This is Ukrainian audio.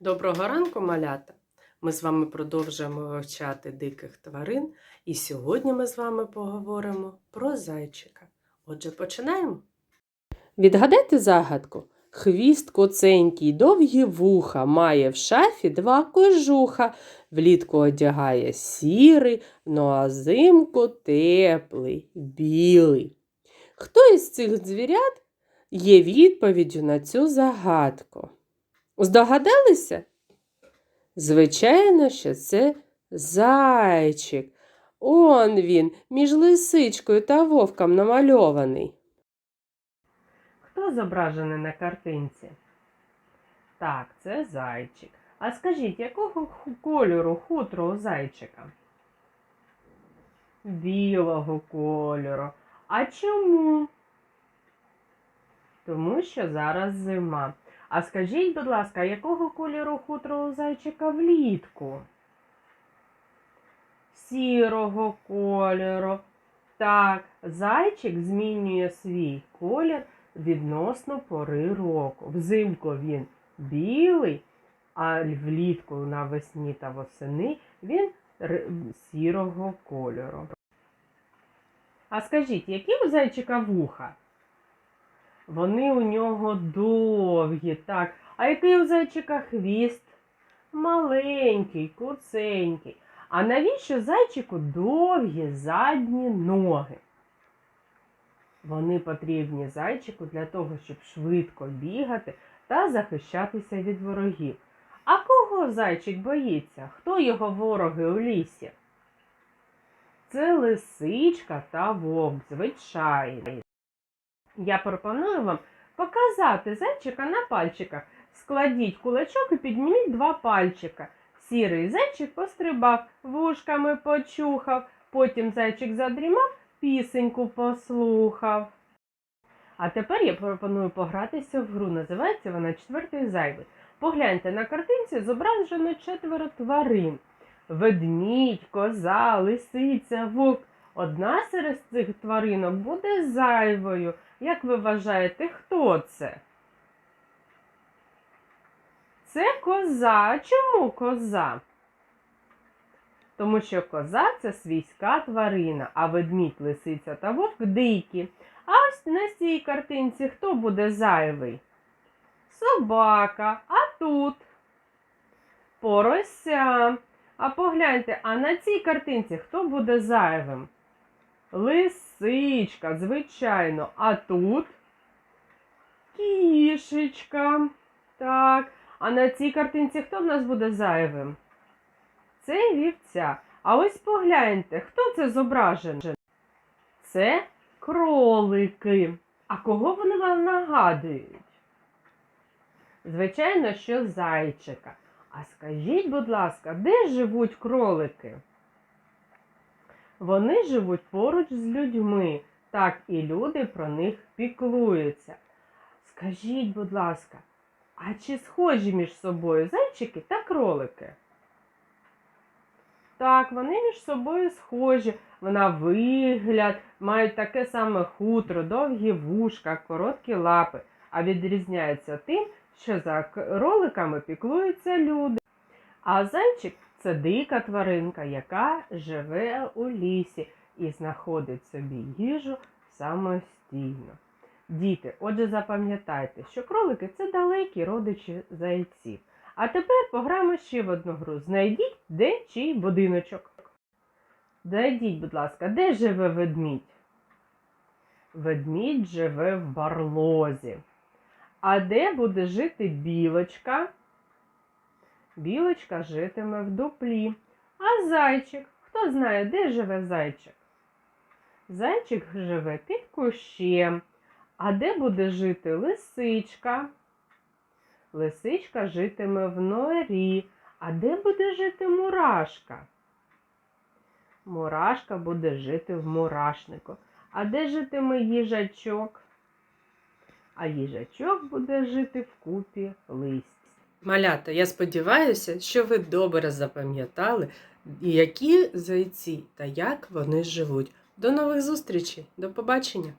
Доброго ранку, малята! Ми з вами продовжуємо вивчати диких тварин, і сьогодні ми з вами поговоримо про зайчика. Отже, починаємо. Відгадайте загадку. Хвіст коценький, довгі вуха, має в шафі два кожуха, влітку одягає сірий, ну а зимку теплий, білий. Хто із цих звірят є відповіддю на цю загадку? Здогадалися? Звичайно, що це зайчик. Он він, між лисичкою та вовком намальований. Хто зображений на картинці? Так, це зайчик. А скажіть, якого кольору хутро у зайчика? Білого кольору. А чому? Тому що зараз зима. А скажіть, будь ласка, якого кольору хутро у зайчика влітку? Сірого кольору. Так, зайчик змінює свій колір відносно пори року. Взимку він білий, а влітку навесні та восени він сірого кольору. А скажіть, які у зайчика вуха? Вони у нього довгі, так. А який у зайчика хвіст? Маленький, куценький. А навіщо зайчику довгі задні ноги? Вони потрібні зайчику для того, щоб швидко бігати та захищатися від ворогів. А кого зайчик боїться? Хто його вороги у лісі? Це лисичка та вовк, звичайний. Я пропоную вам показати зайчика на пальчиках. Складіть кулачок і підніміть два пальчика. Сірий зайчик пострибав, вушками почухав, потім зайчик задрімав, пісеньку послухав. А тепер я пропоную погратися в гру. Називається вона четвертий зайвий. Погляньте, на картинці зображено четверо тварин: ведмідь, коза, лисиця, вовк. Одна серед цих тваринок буде зайвою. Як ви вважаєте, хто це? Це коза. Чому коза? Тому що коза це свійська тварина, а ведмідь, лисиця та вовк дикі. А ось на цій картинці хто буде зайвий? Собака. А тут порося. А погляньте, а на цій картинці хто буде зайвим? Лисичка, звичайно. А тут кішечка. Так. А на цій картинці хто в нас буде зайвим? Це вівця. А ось погляньте, хто це зображений? Це кролики. А кого вони вам нагадують? Звичайно, що зайчика. А скажіть, будь ласка, де живуть кролики? Вони живуть поруч з людьми. Так і люди про них піклуються. Скажіть, будь ласка, а чи схожі між собою зайчики та кролики? Так, вони між собою схожі. Вона вигляд, мають таке саме хутро, довгі вушка, короткі лапи, а відрізняються тим, що за кроликами піклуються люди. А зайчик це дика тваринка, яка живе у лісі і знаходить собі їжу самостійно. Діти, отже, запам'ятайте, що кролики це далекі родичі зайців. А тепер пограємо ще в одну гру. Знайдіть, де чий будиночок. Знайдіть, будь ласка, де живе ведмідь? Ведмідь живе в барлозі. А де буде жити білочка? Білочка житиме в дуплі. А зайчик? Хто знає, де живе зайчик? Зайчик живе під кущем. А де буде жити лисичка? Лисичка житиме в норі. А де буде жити мурашка? Мурашка буде жити в мурашнику. А де житиме їжачок? А їжачок буде жити в купі листя. Малята, я сподіваюся, що ви добре запам'ятали, які зайці та як вони живуть. До нових зустрічей, до побачення!